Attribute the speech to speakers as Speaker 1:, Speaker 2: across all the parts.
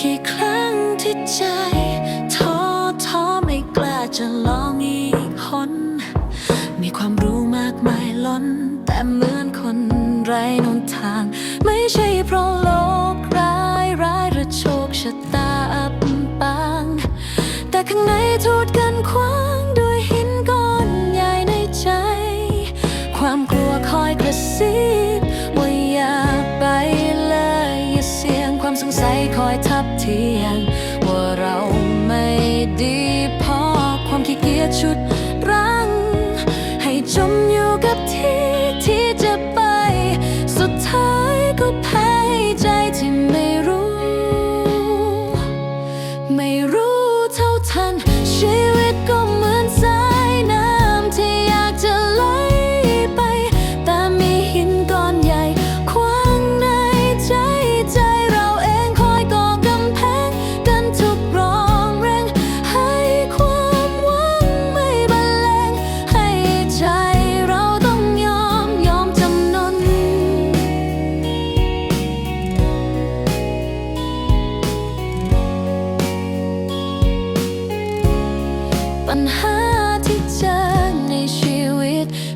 Speaker 1: กี่ครั้งที่ใจท้อท้อไม่กล้าจะลองอีกคน มีความรู้มากมายล้น แต่เหมือนคนไร้นนทาง ไม่ใช่เพราะโลกร้ายร้ายหรือโชคชะตาอับปาง แต่ข้างในทูดกัน ใสคอยทับที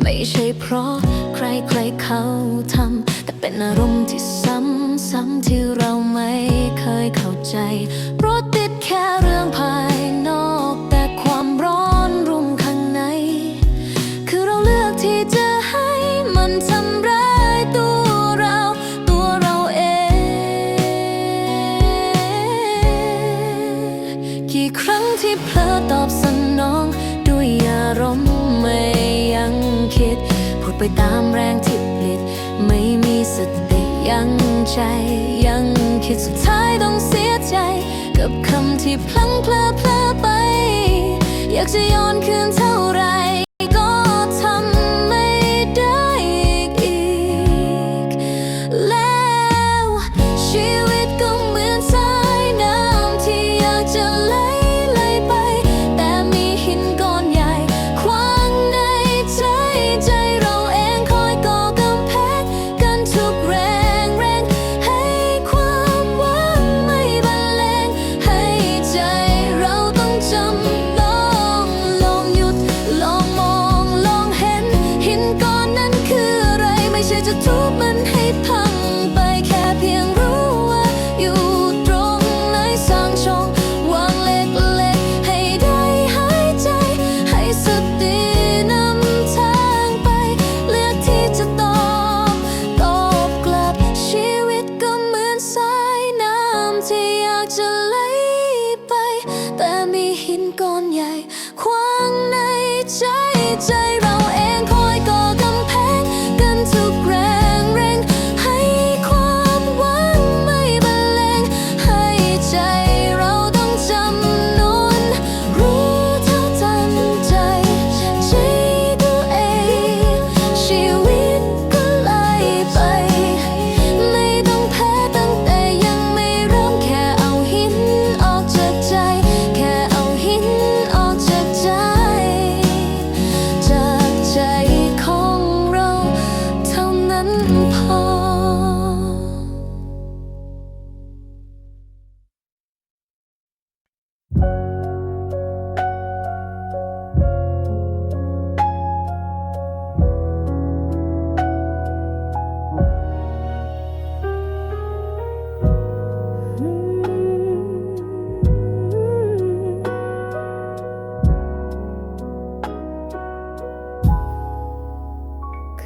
Speaker 1: ไม่ใช่เพราะใครใครเขาทำแต่เป็นอารมณ์ที่ซ้ำซ้ำที่เราไม่เคยเข้าใจ เพราะติดแค่เรื่องภายนอกแต่ความร้อนรุมข้างใน คือเราเลือกที่จะให้มันทำร้ายตัวเรา ตัวเราเอง กี่ครั้งที่เพลอตอบ ไปตามแรงที่ผลิต ไม่มีสติยังใจ ยังคิดสุดท้ายต้องเสียใจ กับคำที่พลั้งเพลอเพลอไป อยากจะย้อนคืนเธอ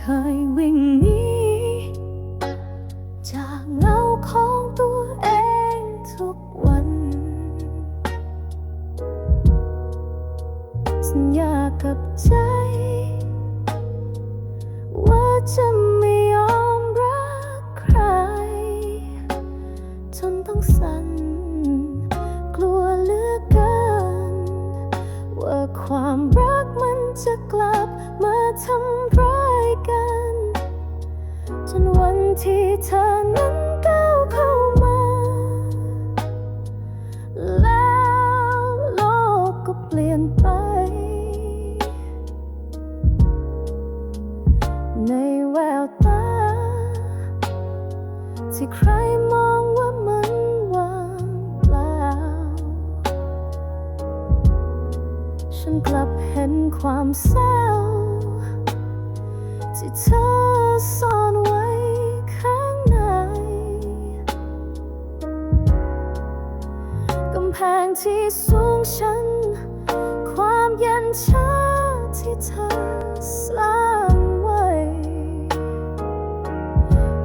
Speaker 1: 开为你 องสั่นกลัวเหลือเกิน ว่าความรักมันจะกลับมาทำร้ายกัน จนวันที่เธอ ที่เธอซ่อนไว้ข้างในกำแพงที่สูงชัน ความเย็นชาที่เธอสร้างไว้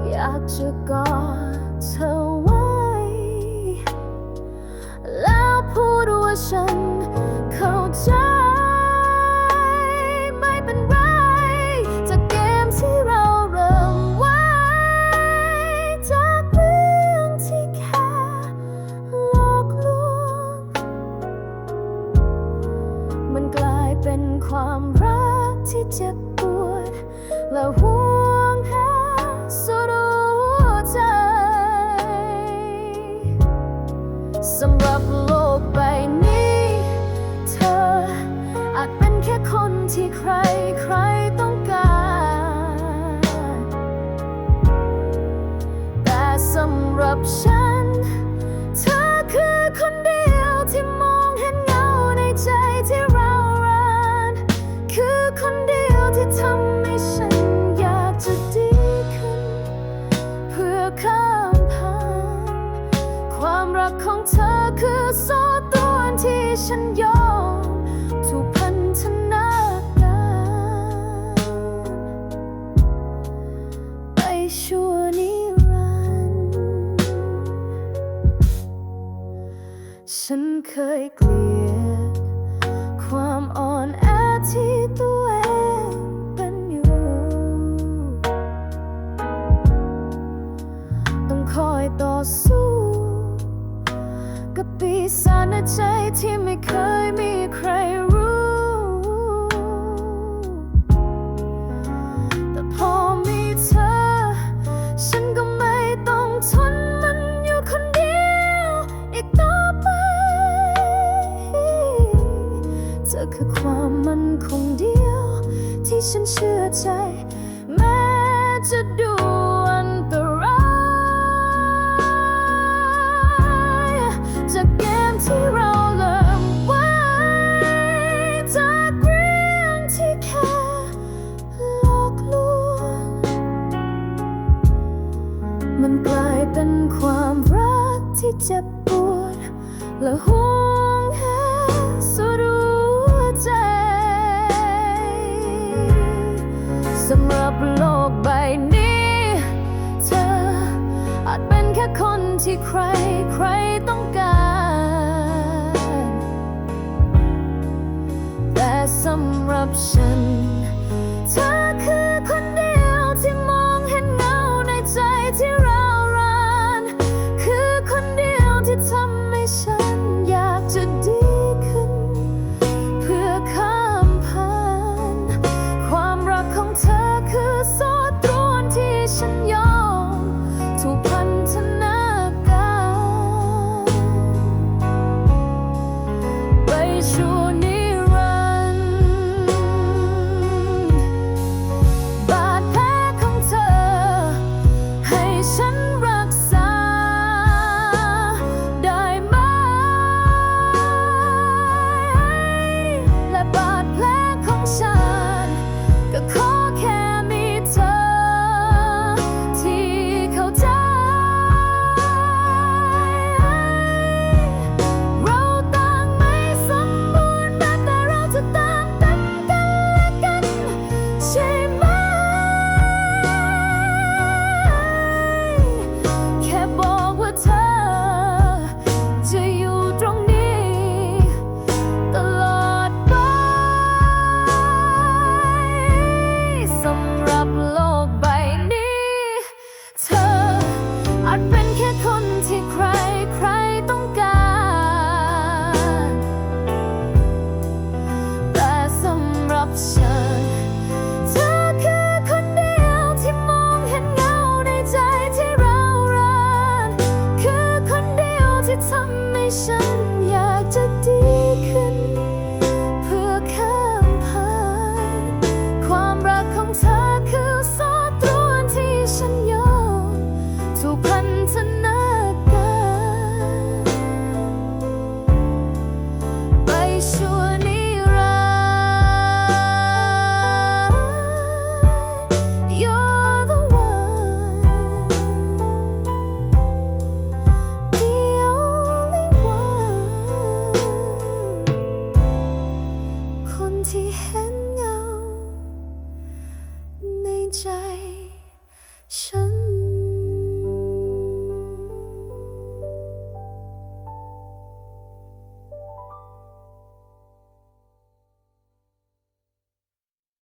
Speaker 1: อยากจะกอด เป็นความรักที่เจ็บปวด และห่วงหาสุดหัวใจสำหรับโลกใบนี้ เธอ อาจเป็นแค่คนที่ใครใครต้องการ แต่สำหรับฉัน ธอคือโซ่ตรวนที่ฉันยอมถูกพันธนาการไปชั่วนิรันดร์ฉันเคยเกลีย ฉัน在ับโลกใบนี้ เธออาจเป็นแค่คนที่ใครใครต้องการ แต่สำหรับฉัน เธอคือ